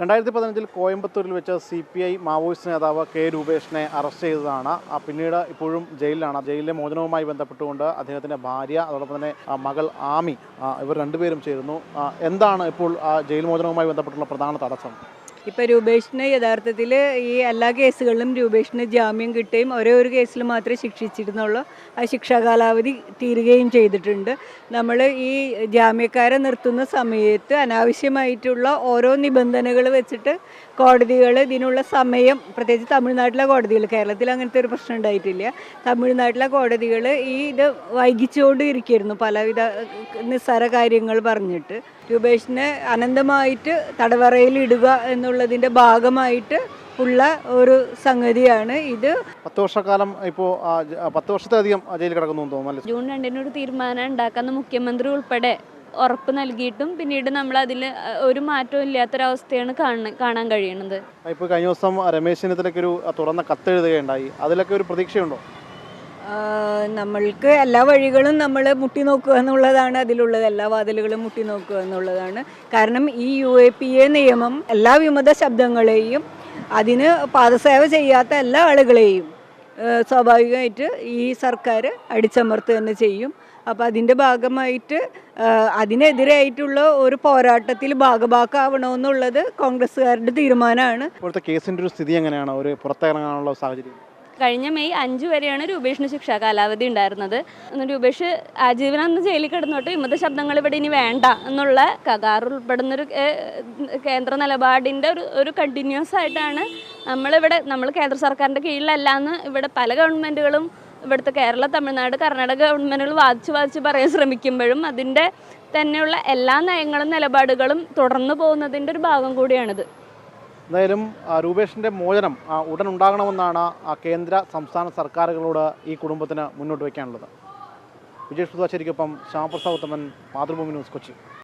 രണ്ടായിരത്തി പതിനഞ്ചിൽ കോയമ്പത്തൂരിൽ വെച്ച് സി പി ഐ മാവോയിസ്റ്റ് നേതാവ് കെ രൂപേഷിനെ അറസ്റ്റ് ചെയ്തതാണ്. പിന്നീട് ഇപ്പോഴും ജയിലിലാണ്. ജയിലിലെ മോചനവുമായി ബന്ധപ്പെട്ടുകൊണ്ട് അദ്ദേഹത്തിന്റെ ഭാര്യ അതോടൊപ്പം തന്നെ മകൾ ആമി ഇവർ രണ്ടുപേരും ചേരുന്നു. എന്താണ് ഇപ്പോൾ ജയിൽ മോചനവുമായി ബന്ധപ്പെട്ടുള്ള പ്രധാന തടസ്സം? ഇപ്പം രൂപേഷിന് യഥാർത്ഥത്തിൽ ഈ എല്ലാ കേസുകളിലും രൂപേഷിന് ജാമ്യം കിട്ടുകയും ഒരേ ഒരു കേസിൽ മാത്രമേ ശിക്ഷിച്ചിരുന്നുള്ളൂ. ആ ശിക്ഷാകാലാവധി തീരുകയും ചെയ്തിട്ടുണ്ട്. നമ്മൾ ഈ ജാമ്യക്കാരെ നിർത്തുന്ന സമയത്ത് അനാവശ്യമായിട്ടുള്ള ഓരോ നിബന്ധനകൾ വെച്ചിട്ട് കോടതികൾ ഇതിനുള്ള സമയം പ്രത്യേകിച്ച് തമിഴ്നാട്ടിലെ കോടതികൾ കേരളത്തിൽ അങ്ങനത്തെ ഒരു പ്രശ്നം ഉണ്ടായിട്ടില്ല. തമിഴ്നാട്ടിലെ കോടതികൾ ഈ ഇത് വൈകിച്ചുകൊണ്ട് ഇരിക്കുകയായിരുന്നു പലവിധ നിസ്സാര കാര്യങ്ങൾ പറഞ്ഞിട്ട്. രൂപേഷിനെ അനന്തമായിട്ട് തടവറയിൽ ഇടുക എന്നുള്ളതിന്റെ ഭാഗമായിട്ട് ഉള്ള ഒരു സംഗതിയാണ് ഇത്. പത്ത് വർഷക്കാലം ഇപ്പോൾ പത്ത് വർഷത്തിലധികം ആ ജയിലിൽ കിടക്കുന്നു തോന്നുന്നു ജൂൺ രണ്ടിന് ഒരു തീരുമാനം ഉണ്ടാക്കാന്ന് മുഖ്യമന്ത്രി ഉൾപ്പെടെ ഉറപ്പ് നൽകിയിട്ടും പിന്നീട് നമ്മൾ അതിൽ ഒരു മാറ്റവും ഇല്ലാത്തൊരവസ്ഥയാണ് കാണ കാണാൻ കഴിയുന്നത്. ഇപ്പോൾ കഴിഞ്ഞ ദിവസം രമേശ് ചെന്നിത്തലയ്ക്ക് ഒരു തുറന്ന കത്തെഴുതുകയുണ്ടായി. അതിലൊക്കെ ഒരു പ്രതീക്ഷയുണ്ടോ? നമ്മൾക്ക് എല്ലാ വഴികളും നമ്മൾ മുട്ടി നോക്കുക എന്നുള്ളതാണ്. അതിലുള്ളത് എല്ലാ വാതിലുകളും മുട്ടി നോക്കുക എന്നുള്ളതാണ്. കാരണം ഈ യു എ പി എ നിയമം എല്ലാ വിമത ശബ്ദങ്ങളെയും അതിന് പാദസേവ ചെയ്യാത്ത എല്ലാ ആളുകളെയും സ്വാഭാവികമായിട്ട് ഈ സർക്കാർ അടിച്ചമർത്തുക തന്നെ ചെയ്യും. അപ്പോൾ അതിന്റെ ഭാഗമായിട്ട് അതിനെതിരായിട്ടുള്ള ഒരു പോരാട്ടത്തിൽ ഭാഗഭാക്കാവണമെന്നുള്ളത് കോൺഗ്രസ്സുകാരുടെ തീരുമാനമാണ്. ഇപ്പോഴത്തെ കേസിന്റെ ഒരു സ്ഥിതി എങ്ങനെയാണ്? ഒരു പുറത്തിറങ്ങാനുള്ള സാഹചര്യം? കഴിഞ്ഞ മെയ് അഞ്ച് വരെയാണ് രൂപേഷിന് ശിക്ഷാ കാലാവധി ഉണ്ടായിരുന്നത്. രൂപേഷ് ആജീവനം അന്ന് ജയിലിൽ കിടന്നോട്ട് വിമത ശബ്ദങ്ങൾ ഇവിടെ ഇനി വേണ്ട എന്നുള്ള കകാർ ഉൾപ്പെടുന്നൊരു കേന്ദ്ര നിലപാടിന്റെ ഒരു ഒരു കണ്ടിന്യൂസ് ആയിട്ടാണ് നമ്മളിവിടെ നമ്മൾ കേന്ദ്ര സർക്കാരിന്റെ കീഴിലല്ല എന്ന് ഇവിടെ പല ഗവൺമെന്റുകളും ഇവിടുത്തെ കേരള തമിഴ്നാട് കർണാടക ഗവൺമെന്റുകൾ വാദിച്ച് വാദിച്ച് പറയാൻ ശ്രമിക്കുമ്പോഴും അതിന്റെ തന്നെയുള്ള എല്ലാ നയങ്ങളും നിലപാടുകളും തുടർന്നു പോകുന്നതിന്റെ ഒരു ഭാഗം കൂടിയാണിത്. എന്തായാലും രൂപേഷിന്റെ മോചനം ഉടൻ ഉണ്ടാകണമെന്നാണ് കേന്ദ്ര സംസ്ഥാന സർക്കാരുകളോട് ഈ കുടുംബത്തിന് മുന്നോട്ട് വയ്ക്കാനുള്ളത്. വിജയ് സുധാശേരിക്കൊപ്പം ശ്യാമപ്രസാദ് ഉത്തമൻ മാതൃഭൂമി ന്യൂസ് കൊച്ചി.